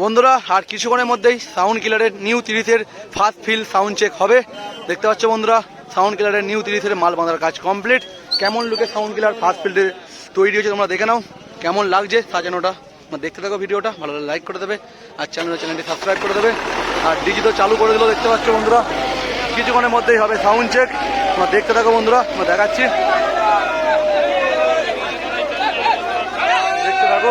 বন্ধুরা, আর কিছুক্ষণের মধ্যেই সাউন্ড কিলারের নিউ তিরিশের ফার্স্ট ফিল সাউন্ড চেক হবে। দেখতে পাচ্ছ বন্ধুরা সাউন্ড কিলারের নিউ তিরিশের মাল বাঁধার কাজ কমপ্লিট কেমন লুকে সাউন্ড কিলার ফার্স্ট ফিল্ডে তৈরি হয়েছে তোমরা দেখে নাও। কেমন লাগছে সাজানোটা? দেখতে থাকো ভিডিওটা, ভালো লাইক করে দেবে, আর চ্যানেল চ্যানেলটি সাবস্ক্রাইব করে দেবে। আর ডিজি তো চালু করে দিলো, দেখতে পাচ্ছ বন্ধুরা। কিছুক্ষণের মধ্যেই হবে সাউন্ড চেক তোমরা দেখতে থাকো বন্ধুরা তোমরা দেখাচ্ছি। দেখতে থাকো।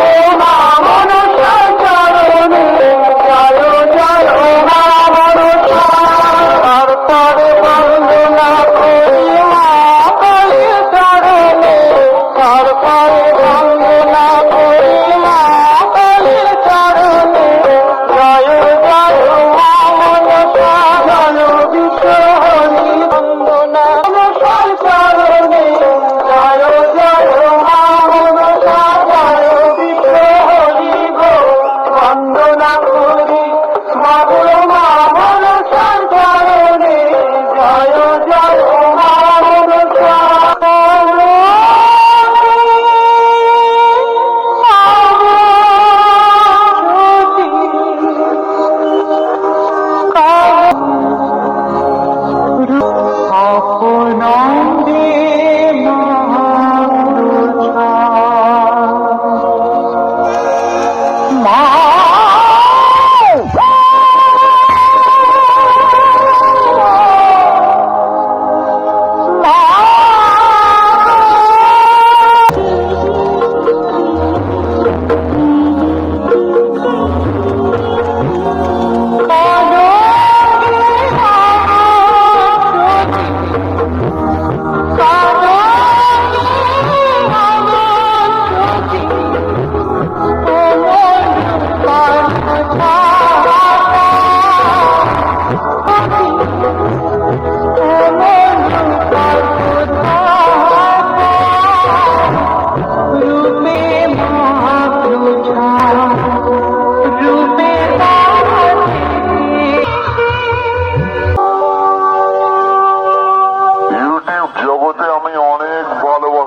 মাগে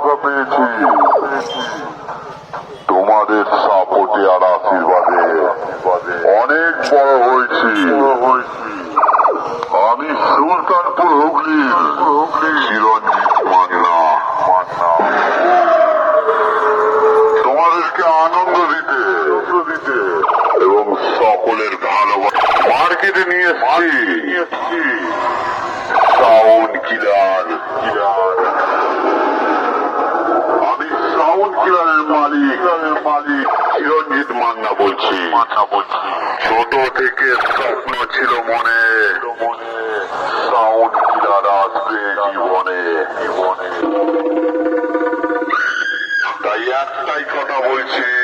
ভালোবাসা পেয়েছি। তোমাদের সাপোর্টে আর আশীর্বাদে অনেক বড় হয়েছি। আমি সুলতানপুর হুগলির চিরঞ্জিত মান্না। তোমাদেরকে আনন্দ দিতে এবং সকলের ভালোবাসা। মার্কেটে নিয়ে এসছি সাউন্ড কিলার কিলার আমি সাউন্ড কিলারের মালিক মালিক চিরঞ্জিত মান্না মান্না বলছি। ছোট থেকে স্বপ্ন ছিল মনে। সাউন্ড কিলার আসবে জীবনে জীবনে। তাই একটাই কথা বলছি।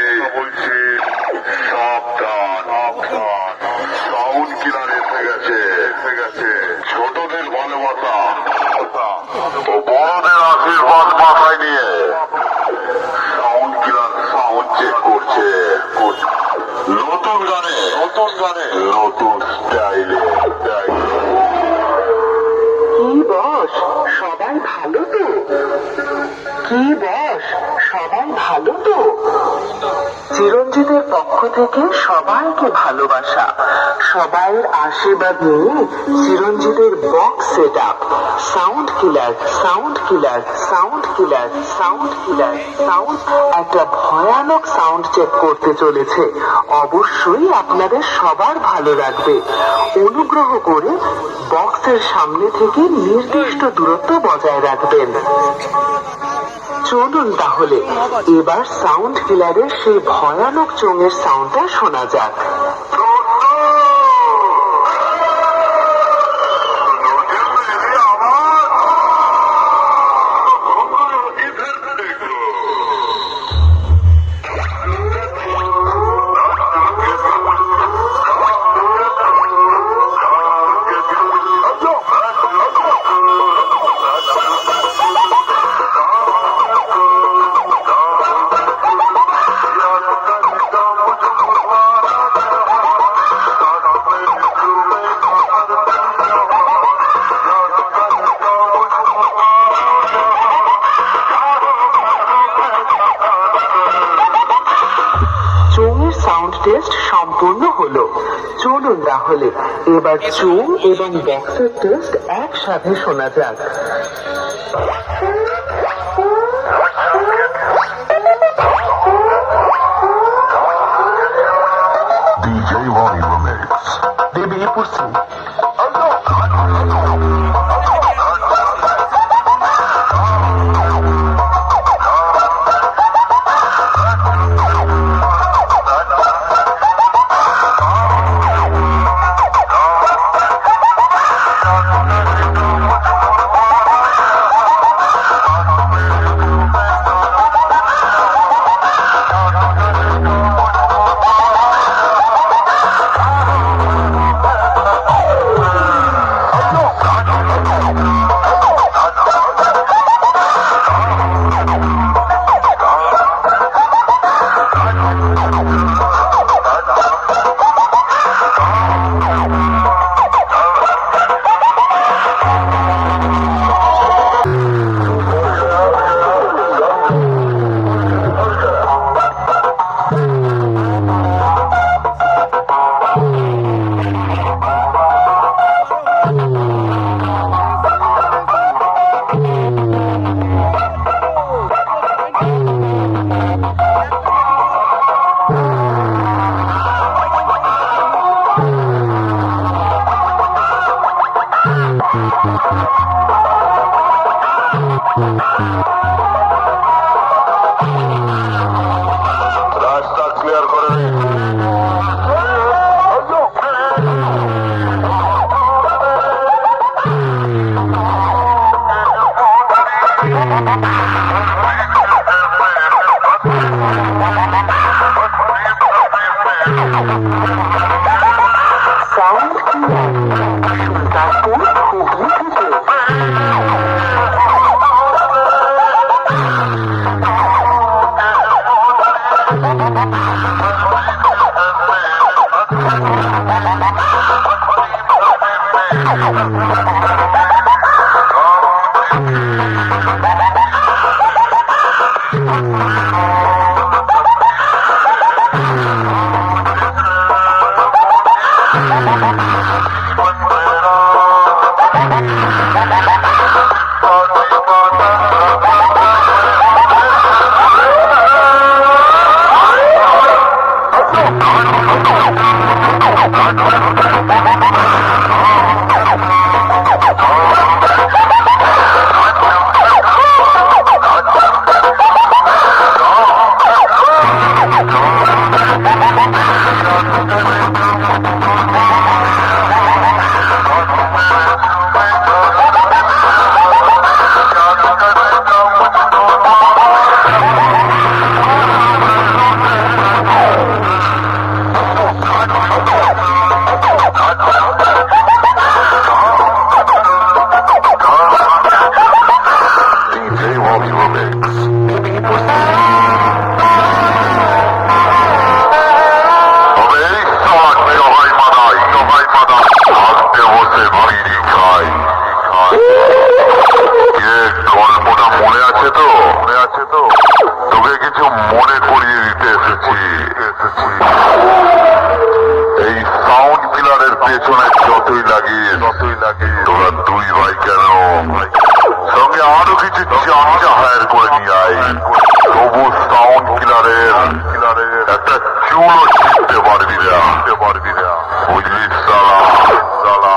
নতুন গানে নতুন গানে। নতুন স্টাইলে কি বস? সবাই ভালো তো? কি বস? চিরঞ্জিতের পক্ষ থেকে সবাইকে ভালোবাসা। সবাইয়ের আশীর্বাদ নিয়ে চিরঞ্জিতের box set up sound killer sound killer sound killer sound killer sound একটা ভয়ানক সাউন্ড চেক করতে চলেছে। অবশ্যই আপনাদের সবার ভালো লাগবে। অনুগ্রহ করে বক্সের সামনে থেকে নির্দিষ্ট দূরত্ব বজায় রাখবেন। চলুন তাহলে। এবার সাউন্ড কিলারের সেই ভয়ানক চোঙের সাউন্ডটা শোনা যাক। সাউন্ড টেস্ট সম্পূর্ণ হলো। চলুন তাহলে এবার চুম এবং বক্সের টেস্ট একসাথে শোনা যাক। DJ Ronnie Remix. বেরিয়ে you রাস্তা কেন? সঙ্গে আরও কিছু চামচা হায়ার করে নিয়ে আয়। তবু সাউন্ড কিলারের একটা চুলও ছিটতে পারবি না পারবি না। বুঝলি, সালা? সালা?